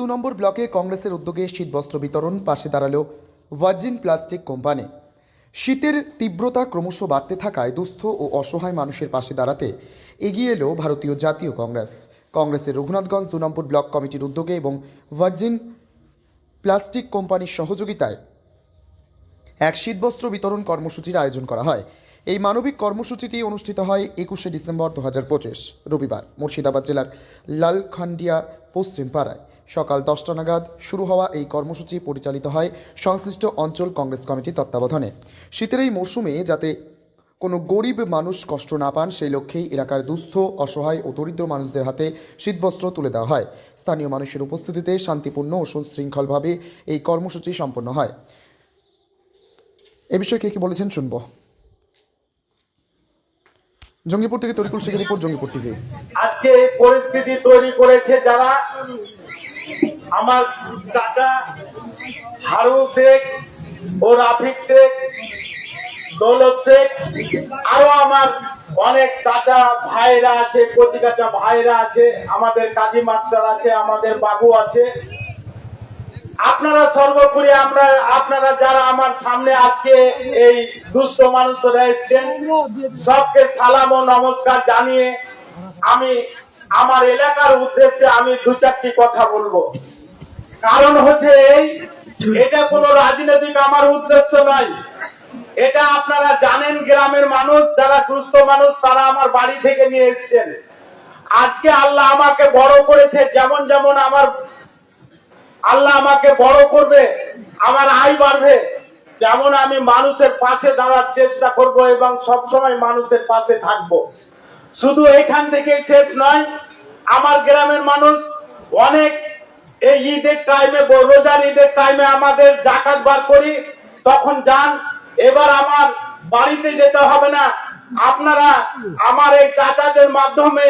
দু নম্বর ব্লকে কংগ্রেসের উদ্যোগে শীতবস্ত্র বিতরণ, পাশে দাঁড়াল ভার্জিন প্লাস্টিক কোম্পানি। শীতের তীব্রতা ক্রমশ বাড়তে থাকায় দুস্থ ও অসহায় মানুষের পাশে দাঁড়াতে এগিয়ে এলো ভারতীয় জাতীয় কংগ্রেস। কংগ্রেসের রঘুনাথগঞ্জ দু নম্বর ব্লক কমিটির উদ্যোগে এবং ভার্জিন প্লাস্টিক কোম্পানির সহযোগিতায় এক শীতবস্ত্র বিতরণ কর্মসূচির আয়োজন করা হয়। এই মানবিক কর্মসূচিটি অনুষ্ঠিত হয় একুশে ডিসেম্বর দু হাজার পঁচিশ রবিবার মুর্শিদাবাদ জেলার লালখান্ডিয়া পশ্চিম পাড়ায় সকাল দশটা নাগাদ শুরু হওয়া এই কর্মসূচি পরিচালিত হয় সংশ্লিষ্ট অঞ্চল কংগ্রেস কমিটির তত্ত্বাবধানে। শীতের এই মরশুমে যাতে কোনো গরিব মানুষ কষ্ট না পান, সেই লক্ষ্যেই এলাকার দুস্থ, অসহায় ও দরিদ্র মানুষদের হাতে শীতবস্ত্র তুলে দেওয়া হয়। স্থানীয় মানুষের উপস্থিতিতে শান্তিপূর্ণ ও সুশৃঙ্খলভাবে এই কর্মসূচি সম্পন্ন হয়। এ বিষয়ে কে কি বলেছেন শুনব। জঙ্গিপুর থেকে তরিকুল শেখের রিপোর্ট, জঙ্গিপুর টিভি। আজকে পরিস্থিতি তৈরি করেছে যারা আমার চাচা হারু শেখ ও রাফিক শেখ, দৌলত শেখ, আরও আমার অনেক চাচা ভাইরা আছে কচি কাচা ভাইরা আছে, আমাদের কাজী মাস্টার আছে, আমাদের বাবু আছে। আপনারা সর্বোপরি আমরা, আপনারা যারা আমার সামনে আজকে এই দুস্থ মানুষরা এসছেন, সবকে সালাম ও নমস্কার জানিয়ে আমি আমার এলাকার উদ্দেশ্যে আমি দু চারটি কথা বলব। কারণ হচ্ছে এই, এটা কোনো রাজনৈতিক আমার উদ্দেশ্য নয়। এটা আপনারা জানেন গ্রামের মানুষ, যারা দুস্থ মানুষ, তারা আমার বাড়ি থেকে নিয়ে এসছেন। আজকে আল্লাহ আমাকে বড় করেছে, যেমন যেমন আমার আল্লাহ আমাকে বড় করবে, আমার আয় বাড়বে, যেমন আমি মানুষের পাশে দাঁড়ার চেষ্টা করব এবং সবসময় মানুষের পাশে থাকব। শুধু এখান থেকে শেষ নয়, আমার গ্রামের মানুষ অনেক এই ঈদের টাইমে রোজার ঈদের টাইমে আমাদের জাকাত বার করি, তখন যান, এবার আমার বাড়িতে যেতে হবে না। আপনারা আমার এই চাচাদের মাধ্যমে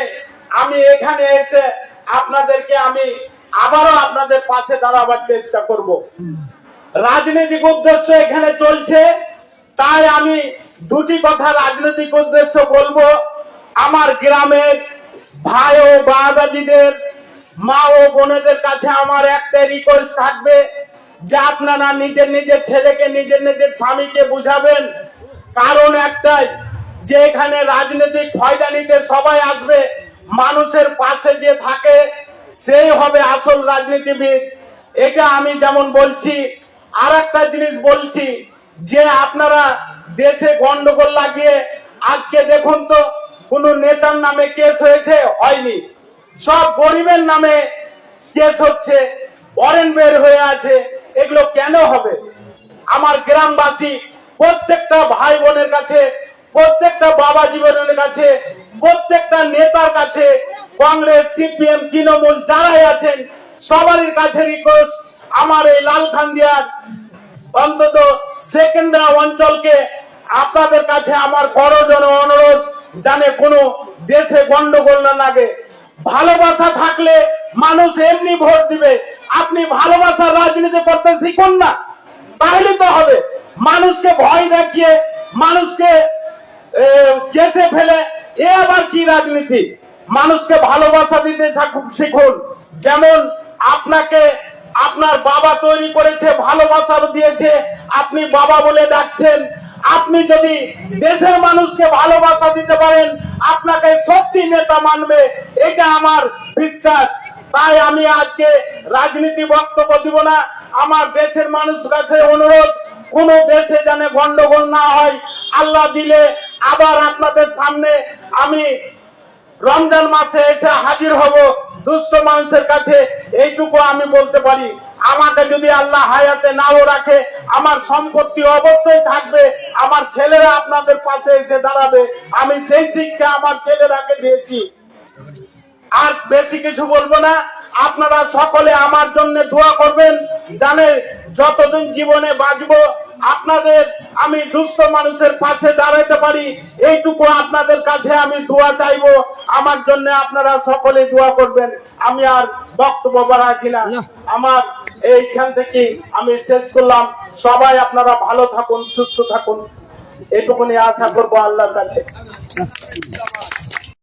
আমি এখানে এসে আপনাদেরকে আমি আবারও আপনাদের পাশে দাঁড়াবার চেষ্টা করব। রাজনৈতিক উদ্দেশ্য এখানে চলছে, তাই আমি দুটি কথা রাজনৈতিক উদ্দেশ্য বলব। আমার গ্রামের ভাই ও বাবাজিদের, মা ও বোনেদের কাছে আমার একটা রিকোয়েস্ট থাকবে যে আপনারা নিজের নিজের ছেলেকে, নিজের নিজের স্বামীকে বুঝাবেন। কারণ একটাই, যে এখানে রাজনৈতিক ফয়দা নিতে সবাই আসবে, মানুষের পাশে যে থাকে, সেই হবে আসল রাজনীতিবিদ। এটা আমি যেমন বলছি আর একটা জিনিস বলছি, যে আপনারা দেশে গন্ডগোল লাগিয়ে, আজকে দেখুন তো কোন নেতার নামে কেস হয়েছে? হয়নি। সব গরিবের নামে কেস হচ্ছে, ওয়ারেন বের হয়ে আছে। এগুলো কেন হবে? আমার গ্রামবাসী, প্রত্যেকটা ভাই বোনের কাছে, প্রত্যেকটা বাবা জীবনের কাছে, প্রত্যেকটা নেতার কাছে, কংগ্রেস, সিপিএম, তৃণমূল যারাই আছেন, সবারই কাছে রিকোয়েস্ট আমার এই লালখান্দিয়ার অন্তত সেকেন্দ্রা অঞ্চলকে আপনাদের কাছে, আমার অনুরোধ জানে কোনো দেশে গন্ডগোল না লাগে। ভালোবাসা থাকলে মানুষ এমনি ভোট দিবে। আপনি ভালোবাসার রাজনীতি করতে শিখুন না। তাহলে তো হবে। মানুষকে ভয় দেখিয়ে, মানুষকে কেসে ফেলে, এ আবার কি রাজনীতি? মানুষকে ভালোবাসা দিতে শিখুন। যেমন আপনাকে আপনার বাবা তৈরি করেছে, ভালোবাসা দিয়েছে, আপনি বাবা বলে ডাকছেন আপনি যদি দেশের মানুষকে ভালোবাসা দিতে পারেন, আপনাকে সত্যি নেতা মানবে, এটা আমার বিশ্বাস। তাই আমি আজকে রাজনীতি বক্তব্য দিব না। আমার দেশের মানুষ কাছে অনুরোধ, কোন দেশে যেন গন্ডগোল না হয়, আল্লাহ দিলে আবার আপনাদের সামনে আমি রমজান মাসে এসে হাজির হব, দুস্থ মানুষের কাছে এইটুকু আমি বলতে পারি। আমাকে যদি আল্লাহ হায়াতে নাও রাখে, আমার সম্পত্তি অবশ্যই থাকবে, আমার ছেলেরা আপনাদের পাশে এসে দাঁড়াবে। আমি সেই শিক্ষা আমার ছেলেরাকে দিয়েছি। আর বেশি কিছু বলব না, আপনারা সকলে আমার জন্য দোয়া করবেন, জানে যতদিন জীবনে বাঁচবো আপনাদের আমি দুস্থ মানুষের পাশে দাঁড়াইতে পারি এইটুকু আপনাদের কাছে আমি দোয়া চাইব। আমার জন্য আপনারা সকলে দোয়া করবেন। আমি আর বক্তব্য বাড়াচ্ছি না। আমার এইখান থেকে আমি শেষ করলাম। সবাই আপনারা ভালো থাকুন সুস্থ থাকুন। এটুকুনি আশা করব আল্লাহর কাছে।